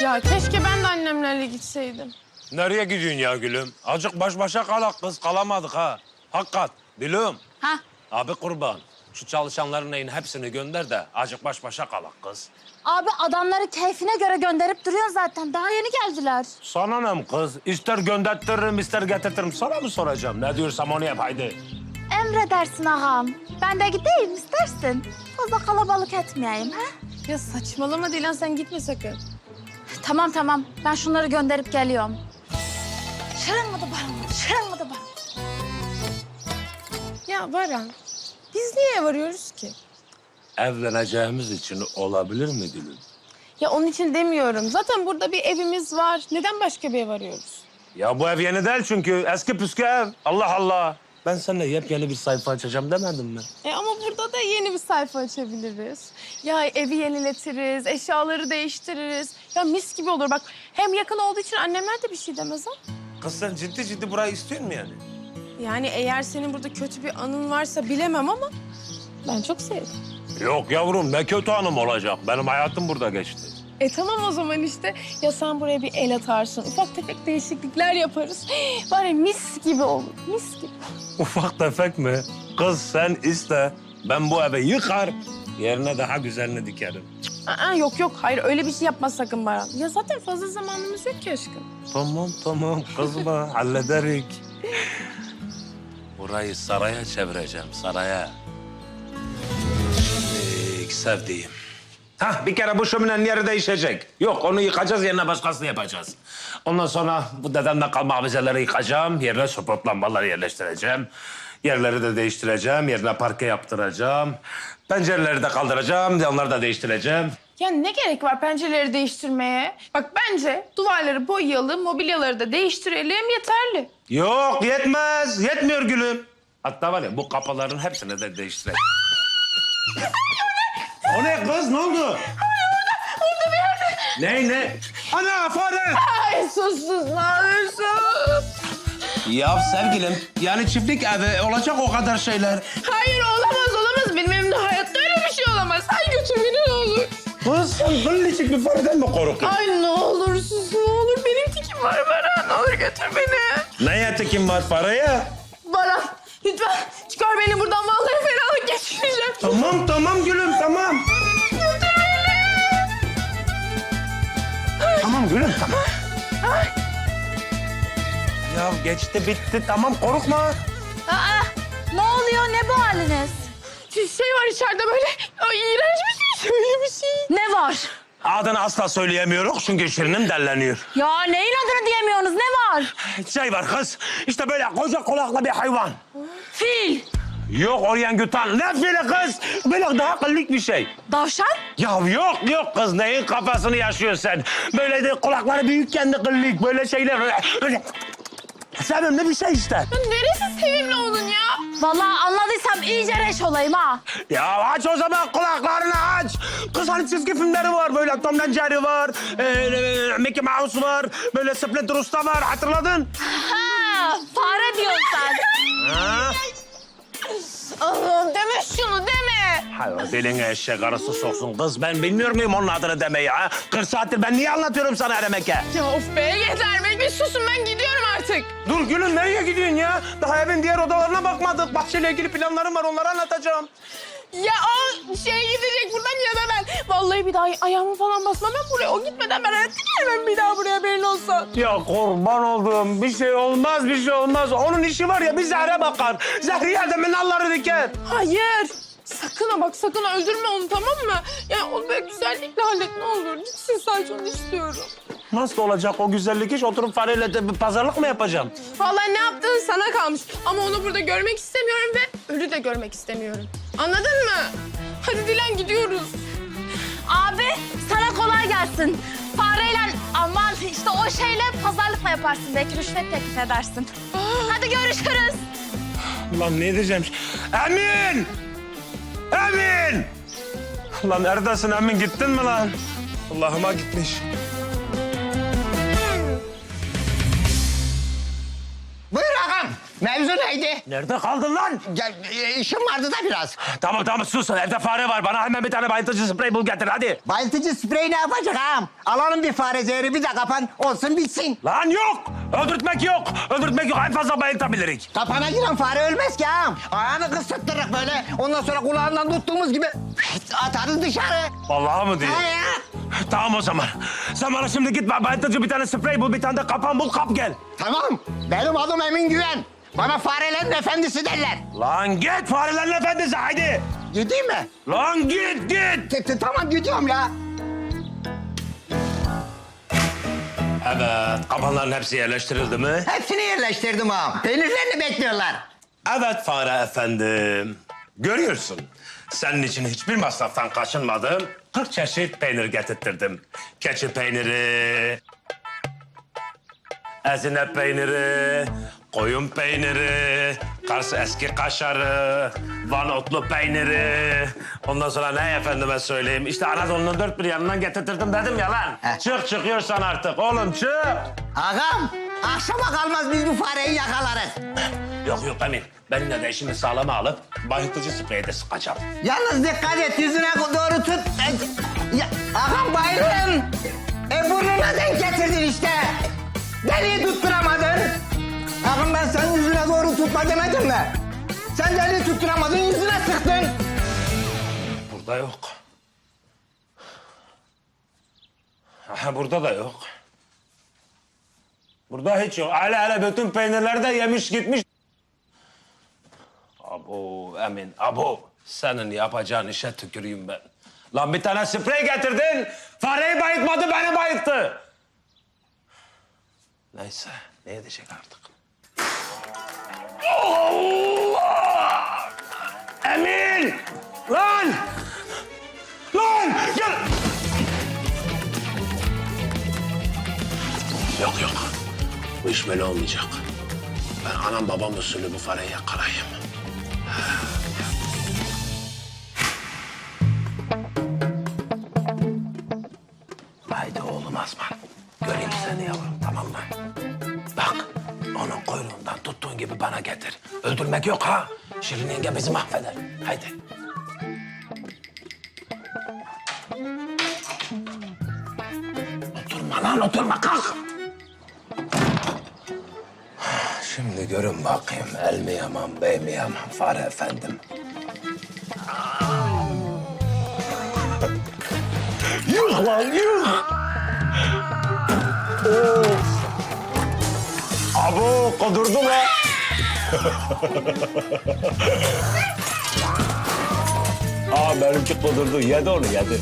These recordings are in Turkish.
Ya keşke ben de annemlerle gitseydim. Nereye gidiyorsun ya gülüm? Azıcık baş başa kalak kız. Kalamadık ha. Hakikat. Gülüm. Ha? Abi kurban. Şu çalışanların neyin hepsini gönder de azıcık baş başa kalak kız. Abi adamları keyfine göre gönderip duruyorsun zaten. Daha yeni geldiler. Sana ne mi kız? İster göndertirim, ister getirtirim. Sana mı soracağım? Ne diyorsam onu yap haydi. Emredersin ağam. Ben de gideyim istersin. Fazla kalabalık etmeyeyim ha? Ya saçmalama Dilan sen gitme sakın. Tamam tamam. Ben şunları gönderip geliyorum. Şırınmadı bana, şırınmadı bana. Ya Baran biz niye varıyoruz ki? Evleneceğimiz için olabilir mi gülüm? Ya onun için demiyorum. Zaten burada bir evimiz var. Neden başka bir ev arıyoruz? Ya bu ev yeni değil çünkü. Eski püskü ev. Allah Allah. Ben seninle yepyeni bir sayfa açacağım demedim mi? E ama burada da yeni bir sayfa açabiliriz. Ya evi yeniletiriz, eşyaları değiştiririz. Ya mis gibi olur bak. Hem yakın olduğu için annemler de bir şey demez ha. Kız sen ciddi ciddi burayı istiyor musun yani? Yani eğer senin burada kötü bir anın varsa bilemem ama ben çok sevdim. Yok yavrum ne kötü hanım olacak. Benim hayatım burada geçti. E tamam o zaman işte. Ya sen buraya bir el atarsın. Ufak tefek değişiklikler yaparız. Var ya mis gibi olur. Mis gibi. Ufak tefek mi? Kız sen iste. Ben bu evi yıkar. Yerine daha güzelini dikerim. Aa, yok yok. Hayır öyle bir şey yapma sakın Baran. Ya zaten fazla zamanımız yok ki aşkım. Tamam tamam kızma hallederik. Burayı saraya çevireceğim saraya. Şimdi sevdiğim. Hah bir kere bu şöminenin yeri değişecek. Yok onu yıkacağız yerine başkasını yapacağız. Ondan sonra bu dedemden kalma avizeleri yıkacağım. Yerine support lambaları yerleştireceğim. Yerleri de değiştireceğim. Yerine parke yaptıracağım. Pencereleri de kaldıracağım. Onları da değiştireceğim. Ya ne gerek var pencereleri değiştirmeye? Bak bence duvarları boyayalım, mobilyaları da değiştirelim yeterli. Yok yetmez. Yetmiyor gülüm. Hatta var ya bu kapıların hepsini de değiştirelim. o ne kız ne oldu? Orada bir yerde. Ne ne? Ana fare! Ay sus sus ne olursun. Ya sevgilim yani çiftlik evi olacak o kadar şeyler. Hayır olamaz olamaz. Benim evimde hayatta öyle bir şey olamaz. Ay götür beni ne olur. Kız sen kıllıcık bir fareden mi korkuyorsun? Ay ne olur sus ne olur. Benim tikim var Baran. Ne olur götür beni. Neye tekin var paraya? Baran lütfen çıkar beni buradan. Vallahi fenalık geçireceğim. Tamam tamam gülüm tamam. Götür beni. Tamam gülüm tamam. Ya geçti bitti tamam korkma. Aa, ne oluyor? Ne bu haliniz? Şey var içeride böyle. Ay iğrenç bir şey. Şöyle bir şey. Ne var? Adını asla söyleyemiyoruz çünkü şirinim delleniyor. Ya neyin adını diyemiyorsunuz? Ne var? Şey var kız işte böyle koca kulaklı bir hayvan. Fil. Yok oryangutan. Ne fili kız? Böyle daha kıllık bir şey. Davşan? Ya yok yok kız neyin kafasını yaşıyorsun sen? Böyle de kulakları büyükken de kıllık böyle şeyler. Öyle, öyle. Sevimli bir şey işte. Ya neresi sevimli onun ya? Vallahi anladıysam iyice reş olayım ha. Ya aç o zaman kulaklarını aç. Kız hani çizgi filmleri var böyle Tom and Jerry var. e, Mickey Mouse var. Böyle Splinter Usta var hatırladın? Ha, fare diyorsun sen. Ha? Allah'ım deme şunu deme. Hay o diline eşek arası soksun kız. Ben bilmiyor muyum onun adını demeyi ha? 40 saattir ben niye anlatıyorum sana Eremeke? Ya of be yeter be. Bir susun ben gidiyorum artık. Dur gülüm nereye gidiyorsun ya? Daha evin diğer odalarına bakmadık. Bahçeyle ilgili planlarım var onları anlatacağım. Ya o şey gidecek buradan ya da ben. Vallahi bir daha ayağımı falan basmam ben buraya. O gitmeden ben hayatta gelmem bir daha buraya haberin olsun. Ya kurban olduğum bir şey olmaz bir şey olmaz. Onun işi var ya bir zehre bakar. Zehriye de minalları diker. Hayır. Ha bak sakın öldürme onu tamam mı? Ya onu böyle güzellikle hallet ne olur. Gitsin sadece onu istiyorum. Nasıl olacak o güzellik iş? Oturup fareyle de bir pazarlık mı yapacağım? Vallahi ne yaptığın sana kalmış. Ama onu burada görmek istemiyorum ve ölü de görmek istemiyorum. Anladın mı? Hadi Dilan gidiyoruz. Abi sana kolay gelsin. Fareyle aman işte o şeyle pazarlıkla yaparsın. Belki rüşvet teklif edersin. Hadi görüşürüz. Lan ne diyeceğim? Emin! Emin! Lan neredesin Emin? Gittin mi lan? Allah'ıma gitmiş. Buyur ağam. Mevzu ne? evdeydi. Nerede kaldın lan? Ya, e, işim vardı da biraz. Tamam tamam sus. Evde fare var. Bana hemen bir tane bayıltıcı sprey bul getir hadi. Bayıltıcı sprey ne yapacak ağam? Alalım bir fare zehri bir de kapan olsun bitsin. Lan yok. Öldürtmek yok. Öldürtmek yok. En fazla bayıltabilirik. Kapana giren fare ölmez ki ağam. Ayağını kısıttırırız böyle. Ondan sonra kulağından tuttuğumuz gibi atarız dışarı. Vallahi mı diyor? Ya. Tamam o zaman. Sen bana şimdi git bayıltıcı bir tane sprey bul. Bir tane de kapan bul kap gel. Tamam. Benim adım Emin Güven. Bana farelerin efendisi derler. Lan git farelerin efendisi haydi. Gideyim mi? Lan git git. T- t- Tamam gidiyorum ya. Evet kapanların hepsi yerleştirildi mi? Hepsini yerleştirdim ağam. Peynirlerini bekliyorlar. Evet fare efendim. Görüyorsun. Senin için hiçbir masraftan kaçınmadım. 40 çeşit peynir getirttirdim. Keçi peyniri, ezine peyniri, koyun peyniri, Kars eski kaşarı, Van otlu peyniri. Ondan sonra ne efendime söyleyeyim? İşte Anadolu'nun dört bir yanından getirttirdim dedim ya lan. Heh. Çık çıkıyorsan artık oğlum çık. Ağam akşama kalmaz biz bu fareyi yakalarız. Yok yok Emin. Benimle de işimi sağlama alıp bayıltıcı spreyi de sıkacağım. Yalnız dikkat et yüzüne doğru tut. E, Ya, ağam bayılın. E burnuna denk getirdin işte. Deliği tutturamadın. Ağam ben senin yüzüne doğru tutma demedim mi? Sen deliği tutturamadın yüzüne sıktın. Burada yok. Aha, burada da yok. Burada hiç yok. Hele hele bütün peynirleri de yemiş gitmiş. Abo Emin, abo. Senin yapacağın işe tüküreyim ben. Lan bir tane sprey getirdin. Fareyi bayıltmadı, beni bayılttı. Neyse, ne edecek artık? Allah! Emin! Lan! Lan! Gel! Yok yok. Bu iş böyle olmayacak. Ben anam babam usulü bu fareyi yakalayayım. Haydi oğlum Asman. Göreyim seni yavrum tamam mı? Onun kuyruğundan tuttuğun gibi bana getir. Öldürmek yok ha. Şirin yenge bizi mahveder. Haydi. Oturma lan oturma kalk. Şimdi görün bakayım el mi yaman bey mi yaman fare efendim. Yuh lan yuh. Of. Abo kudurdu la. Aa benimki kudurdu. Yedi onu yedi.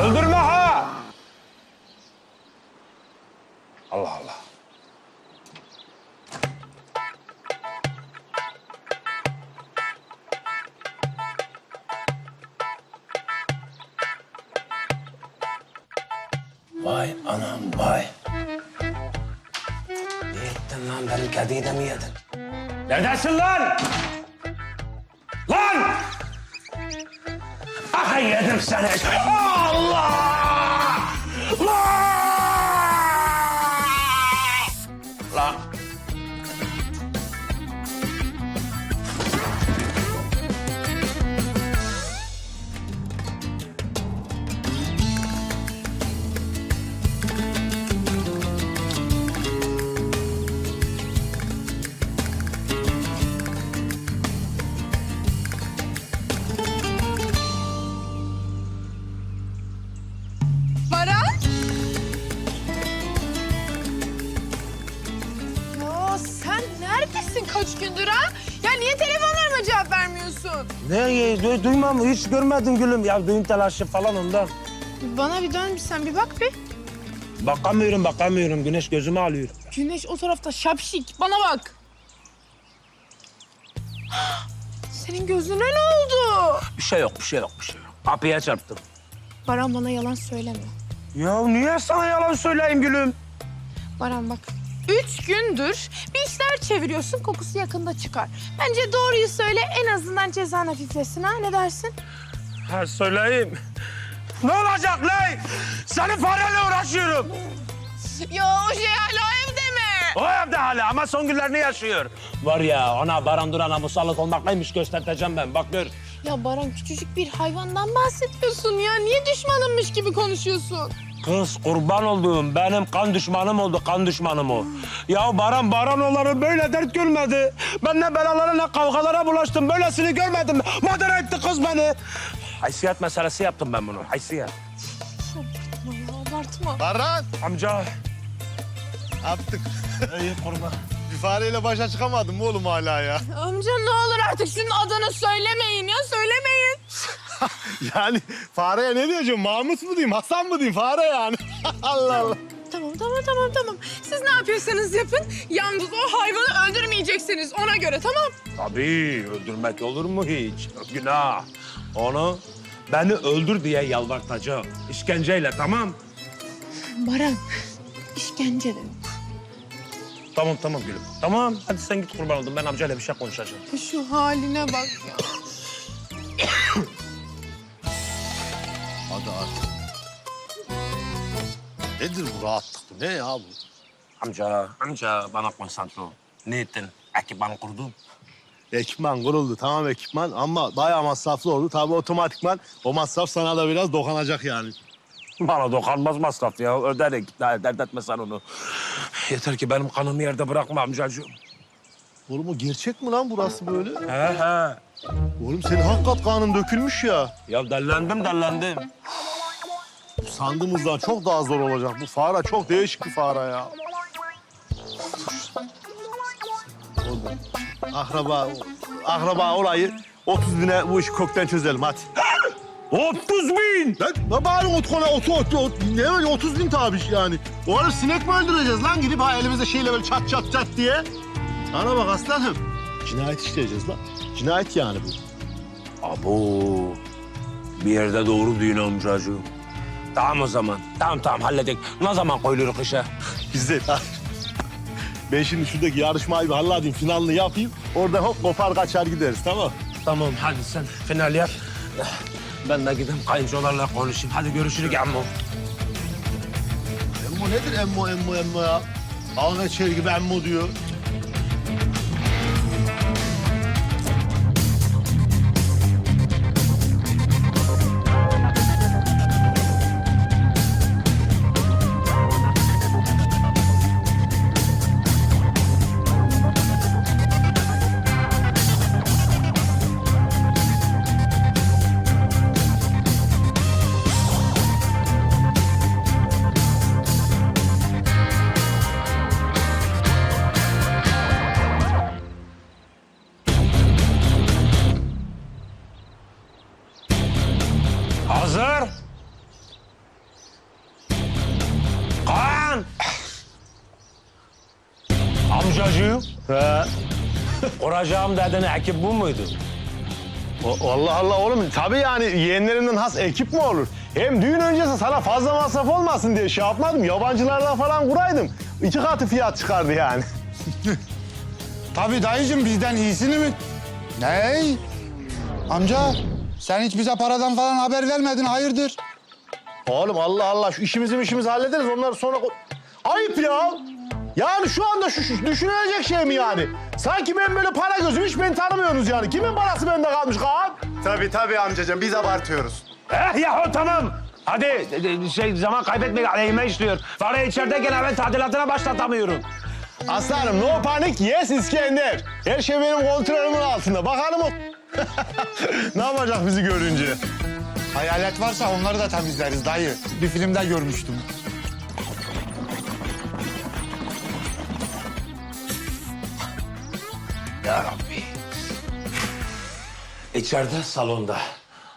Öldürme ha. Ettin lan benim kediyi de mi yedin? Neredesin lan? Lan! Aha yedim seni. Allah! Lan! Ne du- duymam hiç görmedim gülüm. Ya düğün telaşı falan ondan. Bana bir dön bir sen bir bak bir. Bakamıyorum bakamıyorum. Güneş gözümü alıyor. Güneş o tarafta şapşik. Bana bak. Senin gözüne ne oldu? Bir şey yok bir şey yok bir şey yok. Kapıya çarptım. Baran bana yalan söyleme. Ya niye sana yalan söyleyeyim gülüm? Baran bak. Üç gündür bir işler çeviriyorsun kokusu yakında çıkar. Bence doğruyu söyle en azından cezan hafiflesin ha ne dersin? Ha söyleyeyim. Ne olacak lan? Senin fareyle uğraşıyorum. Ya o şey hala evde mi? O evde hala ama son günlerini yaşıyor. Var ya ona Baran Duran'a musallat olmak neymiş göstereceğim ben. Bak gör. Ya Baran küçücük bir hayvandan bahsediyorsun ya. Niye düşmanımmış gibi konuşuyorsun? Kız kurban olduğum benim kan düşmanım oldu kan düşmanım o. Ya Baran Baran olanı böyle dert görmedi. Ben ne belalara ne kavgalara bulaştım. Böylesini görmedim. Madara etti kız beni. Haysiyet meselesi yaptım ben bunu. Haysiyet. Abartma ya abartma. Baran Amca. yaptık. İyi kurban. Fareyle başa çıkamadım oğlum hala ya? Amca ne olur artık şunun adını söylemeyin ya söylemeyin. Yani fareye ne diyeceğim? Mahmut mu diyeyim, Hasan mı diyeyim? Fare yani. Allah Allah. Tamam tamam tamam tamam. Siz ne yapıyorsanız yapın. Yalnız o hayvanı öldürmeyeceksiniz ona göre tamam. Tabii öldürmek olur mu hiç? Günah. Onu beni öldür diye yalvartacağım. İşkenceyle tamam. Baran işkence de yok. Tamam tamam gülüm. Tamam hadi sen git kurban oldum. Ben amcayla bir şey konuşacağım. Şu haline bak ya. Hadi artık. Nedir bu rahatlık? Bu ne ya bu? Amca, amca bana konsantre ol. Ne ettin? Ekipmanı kurdun. Ekipman kuruldu tamam ekipman ama bayağı masraflı oldu. Tabii otomatikman o masraf sana da biraz dokanacak yani. Bana dokunmaz masraf ya. Öderik. Daha dert etme sen onu. Yeter ki benim kanımı yerde bırakma amcacığım. Oğlum o gerçek mi lan burası böyle? He he. Oğlum senin hakikat kanın dökülmüş ya. Ya dellendim dellendim. Sandığımızdan çok daha zor olacak. Bu fare çok değişik bir fare ya. Oğlum, akraba, akraba olayı 30 bine bu işi kökten çözelim hadi. 30 bin! Lan ne bari ot kola otu otu ot. Ne öyle 30 bin tabi yani. Oğlum sinek mi öldüreceğiz lan gidip ha elimize şeyle böyle çat çat çat diye. Ana bak aslanım. Cinayet işleyeceğiz lan. Cinayet yani bu. Abo. Bir yerde doğru düğün amcacığım. Tamam o zaman. Tamam tamam halledik. Ne zaman koyuluruz işe? Güzel. Ben şimdi şuradaki yarışmayı bir halledeyim, finalini yapayım. Orada hop kopar kaçar gideriz tamam Tamam hadi sen final yap. Ben de gideyim kayınçolarla konuşayım. Hadi görüşürüz ammo. Emmo nedir emmo emmo emmo ya? Ağına çel gibi emmo diyor. Kuracağım dedin ekip bu muydu? O- Allah Allah oğlum tabii yani yeğenlerinden has ekip mi olur? Hem düğün öncesi sana fazla masraf olmasın diye şey yapmadım. Yabancılardan falan kuraydım. İki katı fiyat çıkardı yani. Tabii dayıcım bizden iyisini mi? Ney? Amca sen hiç bize paradan falan haber vermedin hayırdır? Oğlum Allah Allah şu işimizi işimizi hallederiz onları sonra... Ayıp ya. Yani şu anda şu, şu düşünülecek şey mi yani? Sanki ben böyle para gözüm hiç beni tanımıyorsunuz yani. Kimin parası bende kalmış Kaan? Tabii tabii amcacığım biz abartıyoruz. Eh yahu tamam. Hadi e, şey zaman kaybetmek aleyhime işliyor. Fare içerideyken hemen tadilatına başlatamıyorum. Aslanım no panik yes İskender. Her şey benim kontrolümün altında. Bakalım o... ne yapacak bizi görünce? Hayalet varsa onları da temizleriz dayı. Bir filmde görmüştüm. Ya Rabbi. İçeride salonda.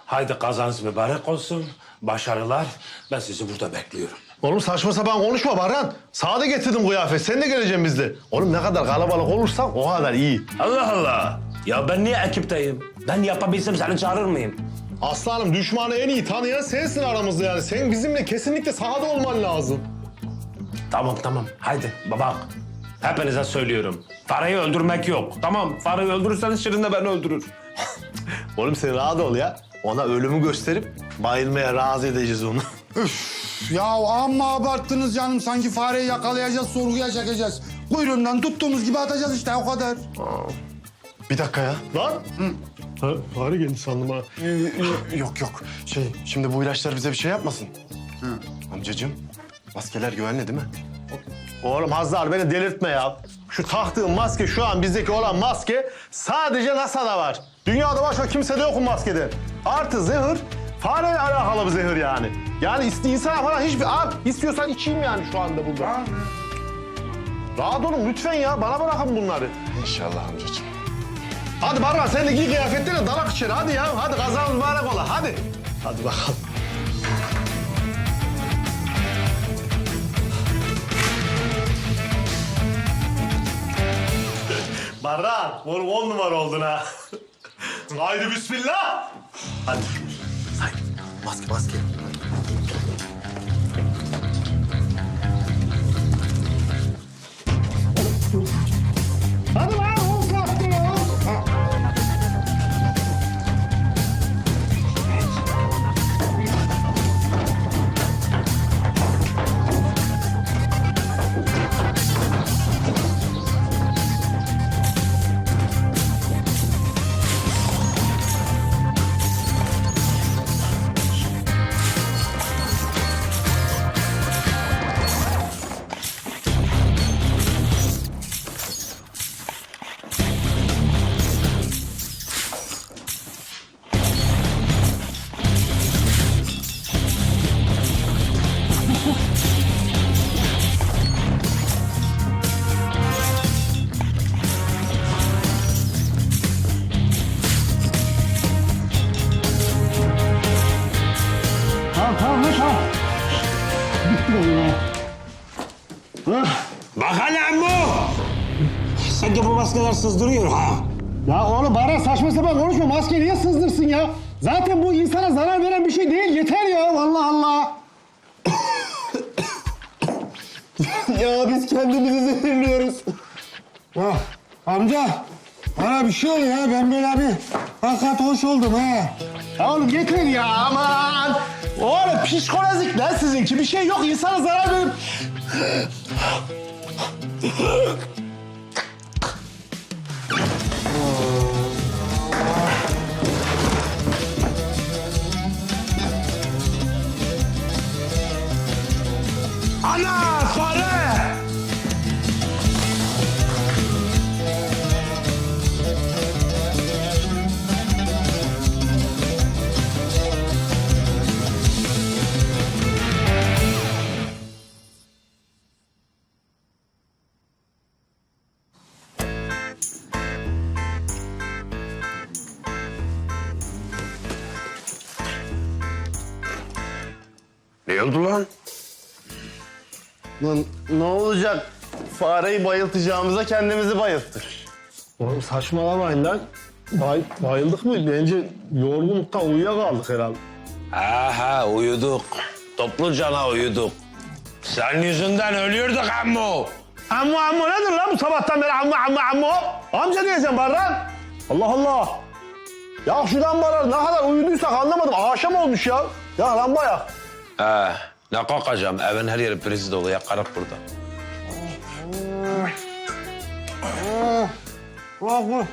Haydi kazanız mübarek olsun. Başarılar. Ben sizi burada bekliyorum. Oğlum saçma sapan konuşma Baran. Sade getirdim kıyafet. Sen de geleceksin bizle. Oğlum ne kadar kalabalık olursak o kadar iyi. Allah Allah. Ya ben niye ekipteyim? Ben yapabilsem seni çağırır mıyım? Aslanım düşmanı en iyi tanıyan sensin aramızda yani. Sen bizimle kesinlikle sahada olman lazım. Tamam tamam. Haydi baba. Hepinize söylüyorum. Fareyi öldürmek yok. Tamam. Fareyi öldürürseniz Şirin de beni öldürür. Oğlum sen rahat ol ya. Ona ölümü gösterip bayılmaya razı edeceğiz onu. Ya amma abarttınız canım. Sanki fareyi yakalayacağız, sorguya çekeceğiz. Kuyruğundan tuttuğumuz gibi atacağız işte o kadar. Bir dakika ya. Lan. Ha, fare geldi sandım ha. Ee, Yok yok. Şey şimdi bu ilaçlar bize bir şey yapmasın. Amcacığım maskeler güvenli değil mi? Oğlum Hazar beni delirtme ya. Şu taktığım maske şu an bizdeki olan maske sadece NASA'da var. Dünyada başka kimsede yok bu maskeden. Artı zehir fareyle alakalı bir zehir yani. Yani insana falan hiçbir... Abi istiyorsan içeyim yani şu anda burada. Rahat olun lütfen ya. Bana bırakın bunları. İnşallah amcacığım. Hadi Barbar sen de giy kıyafetlerini dalak içeri hadi ya. Hadi kazan mübarek ola hadi. Hadi bakalım. Barbar, oğlum on numara oldun ha. Haydi bismillah. Hadi. Hayır maske maske. Sanki bu maskeler sızdırıyor ha. Ya oğlum Baran saçma sapan konuşma. Maske niye sızdırsın ya? Zaten bu insana zarar veren bir şey değil. Yeter ya. Allah Allah. ya biz kendimizi zehirliyoruz. Ya amca bana bir şey oluyor ya ben böyle bir hakikat hoş oldum ha. Ya oğlum yeter ya aman. Oğlum psikolojik lan sizinki. Bir şey yok. insana zarar verip... Ana Fareyi bayıltacağımıza kendimizi bayılttık. Oğlum saçmalamayın lan. Bay, bayıldık mı? Bence yorgunluktan uyuyakaldık herhalde. Aha uyuduk. Toplu cana uyuduk. Senin yüzünden ölüyorduk ammo. Ammu ammu nedir lan bu sabahtan beri ammu ammu ammu? Amca diyeceğim Barran. Allah Allah. Ya şu lambalar ne kadar uyuduysak anlamadım. Akşam olmuş ya. Ya lamba ya. He, ne kalkacağım? Evin her yeri priz dolu. Yakarık burada. La, kur,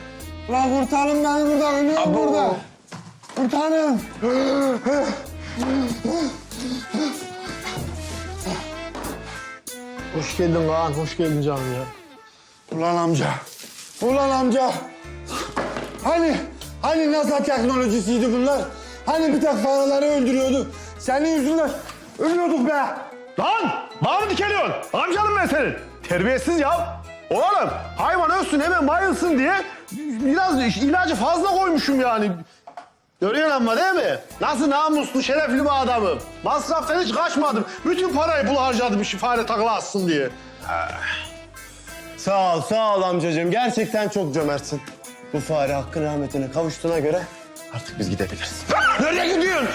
la kurtarın beni buradan ölüyorum burada. Kurtarın. Hoş geldin Kaan, hoş geldin canım ya. Ulan amca. Ulan amca. Hani, hani NASA teknolojisiydi bunlar? Hani bir tek faraları öldürüyordu? Senin yüzünden ölüyorduk be. Lan! Bana mı dikeliyorsun? Amcanım ben senin. Terbiyesiz ya. Oğlum hayvan ölsün hemen bayılsın diye biraz ilacı fazla koymuşum yani. Görüyorsun ama değil mi? Nasıl namuslu, şerefli bir adamım. Masraftan hiç kaçmadım. Bütün parayı bul harcadım şu fare takla atsın diye. Sağ ol sağ ol amcacığım. Gerçekten çok cömertsin. Bu fare hakkın rahmetine kavuştuğuna göre artık biz gidebiliriz. Nereye gidiyorsun?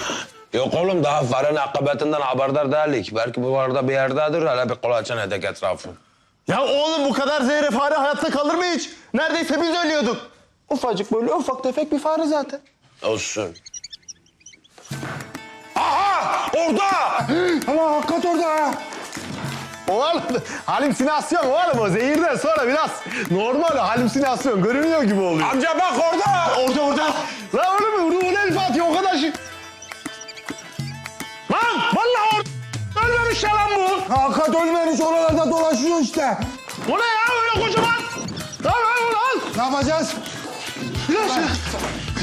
Yok oğlum daha farenin akıbetinden haberdar değilik. Belki bu arada bir yerdedir. Hele bir kolaçan edek etrafı. Ya oğlum bu kadar zehre fare hayatta kalır mı hiç? Neredeyse biz ölüyorduk. Ufacık böyle ufak tefek bir fare zaten. Olsun. Aha! Orada! Ama hakikat orada ha. Oğlum halüsinasyon oğlum o zehirden sonra biraz normal halüsinasyon görünüyor gibi oluyor. Amca bak orada. Orada orada. Lan oğlum Ruhun El Fatih o kadar şık. Ya lan bu. Hakikat ölmemiş oralarda dolaşıyor işte. O ne ya öyle kocaman? Lan lan lan. Ne yapacağız? Biraz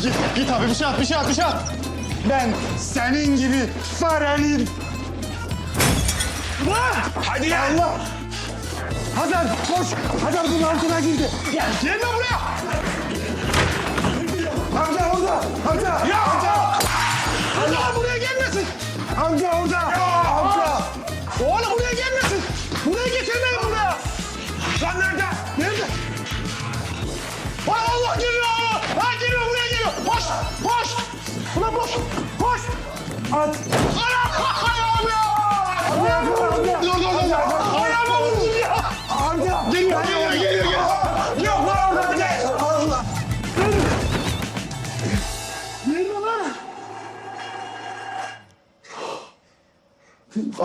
Git, git abi bir şey at bir şey at bir şey at. Ben senin gibi farenin Hadi ya. Allah! Hazar koş! Hazar bunun altına girdi. Gel gelme buraya. Amca orada! Amca! Ya. Amca! Allah buraya gelmesin. Amca orada! Amca! Oğlum buraya gelmesin. Buraya getirmeyin buraya. Lan nerede? Nerede? Lan Allah geliyor. Ha geliyor buraya geliyor. Koş koş. Ulan koş koş. At! Ana ayağım ya. Amca! Amca! Dur dur dur.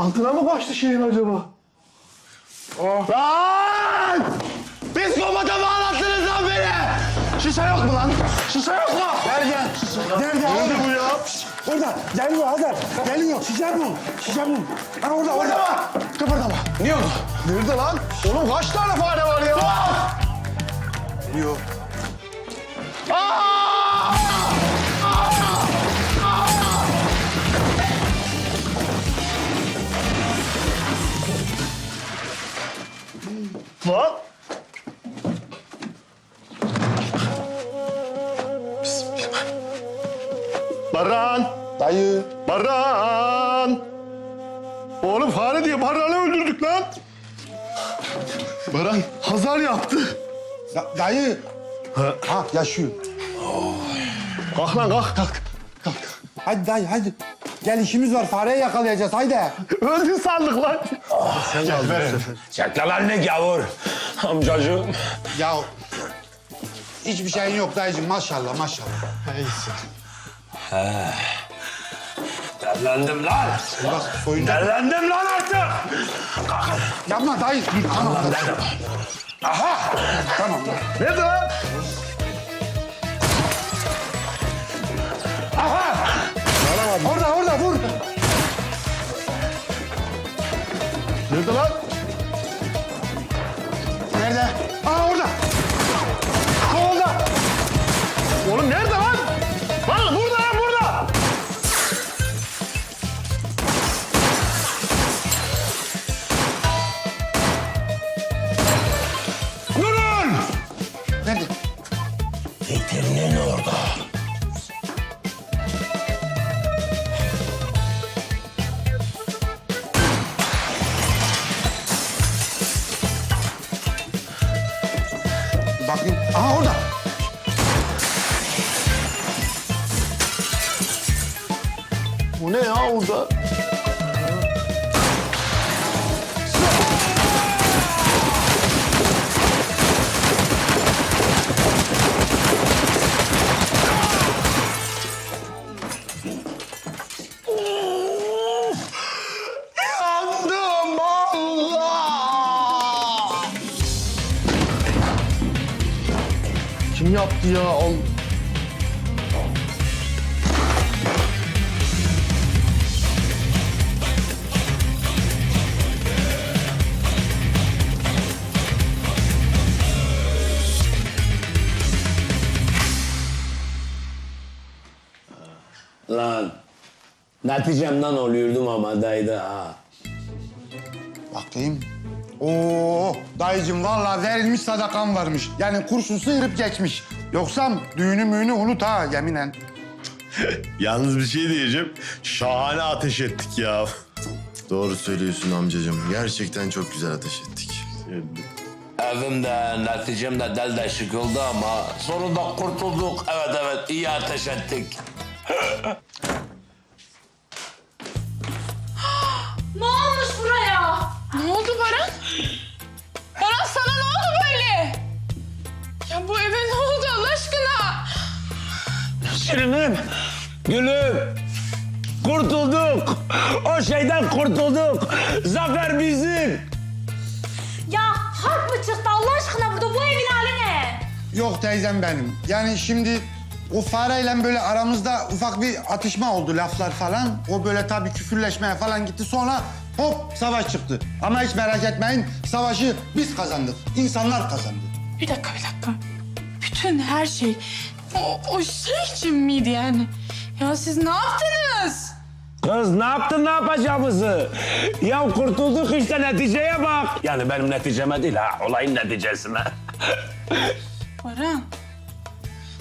Altına mı kaçtı şeyin acaba? Lan! Psikopata bağlattınız lan beni! Şişe yok mu lan? Şişe yok mu? Nerede? Nerede? Nerede bu ya? Orada! Geliyor Hazar! Geliyor! Şişe bul! Şişe bul! Ha orada orada! Kıpırdama. Niye oldu? Nerede lan? Oğlum kaç tane fare var ya? Geliyor. Aa! Lan! Baran! Dayı! Baran! Oğlum fare diye Baran'ı öldürdük lan. Baran Hazar yaptı. Da- dayı! Ha. yaşıyor. Kalk lan kalk kalk. Kalk. Hadi dayı hadi. Gel işimiz var fareyi yakalayacağız haydi. Öldü sandık lan. Sen gel ver. Çekle lan ne gavur. Amcacığım. Ya hiçbir şeyin yok dayıcığım maşallah maşallah. Derlendim lan. Bak soyunca. Derlendim lan artık. Yapma dayı. Tamam. Aha. Tamam. Nerede lan? Orada orada vur. Yaptı ya? Al. Lan. Neticemden oluyordum ama daydı ha. Bakayım. Oo dayıcığım vallahi verilmiş sadakan varmış. Yani kurşun sıyırıp geçmiş. Yoksa düğünü müğünü unut ha yeminen. Yalnız bir şey diyeceğim. Şahane ateş ettik ya. Doğru söylüyorsun amcacığım. Gerçekten çok güzel ateş ettik. Evimde, neticemde del deşik oldu ama sonunda kurtulduk. Evet evet iyi ateş ettik. Ne oldu Baran sana ne oldu böyle? Ya bu eve ne oldu Allah aşkına? Şirinim, gülüm. Kurtulduk. O şeyden kurtulduk. Zafer bizim. Ya harp mı çıktı Allah aşkına burada bu evin hali ne? Yok teyzem benim. Yani şimdi o fareyle böyle aramızda ufak bir atışma oldu laflar falan. O böyle tabii küfürleşmeye falan gitti. Sonra hop savaş çıktı. Ama hiç merak etmeyin savaşı biz kazandık. İnsanlar kazandı. Bir dakika bir dakika. Bütün her şey o, o şey için miydi yani? Ya siz ne yaptınız? Kız ne yaptın ne yapacağımızı? Ya kurtulduk işte neticeye bak. Yani benim neticeme değil ha olayın neticesine. Baran.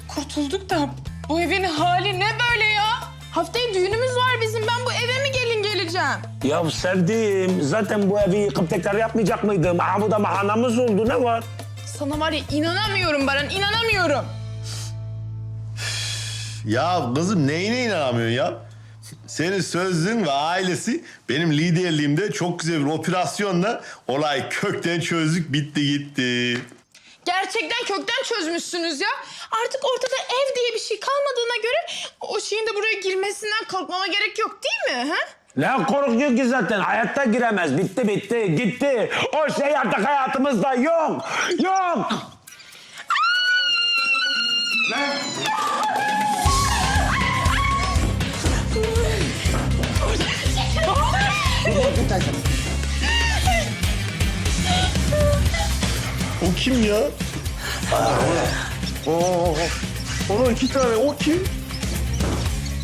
Kurtulduk da bu evin hali ne böyle ya? Haftaya düğünümüz var bizim. Ben bu eve mi gelin geleceğim? ya sevdiğim zaten bu evi yıkıp tekrar yapmayacak mıydım? Aha bu da mahanamız oldu ne var? Sana var ya inanamıyorum Baran, inanamıyorum. Ya kızım neyine inanamıyorsun ya? Senin sözlüğün ve ailesi benim liderliğimde çok güzel bir operasyonla olay kökten çözdük bitti gitti. Gerçekten kökten çözmüşsünüz ya. Artık ortada ev diye bir şey kalmadığına göre o şeyin de buraya girmesinden korkmama gerek yok değil mi? Ha? Ne korkuyor ki zaten hayatta giremez. Bitti bitti gitti. O şey artık hayatımızda yok. Yok. O kim ya? Oo, ona iki tane o kim?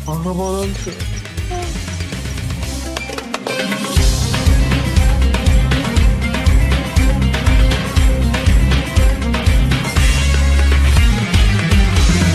Arabadan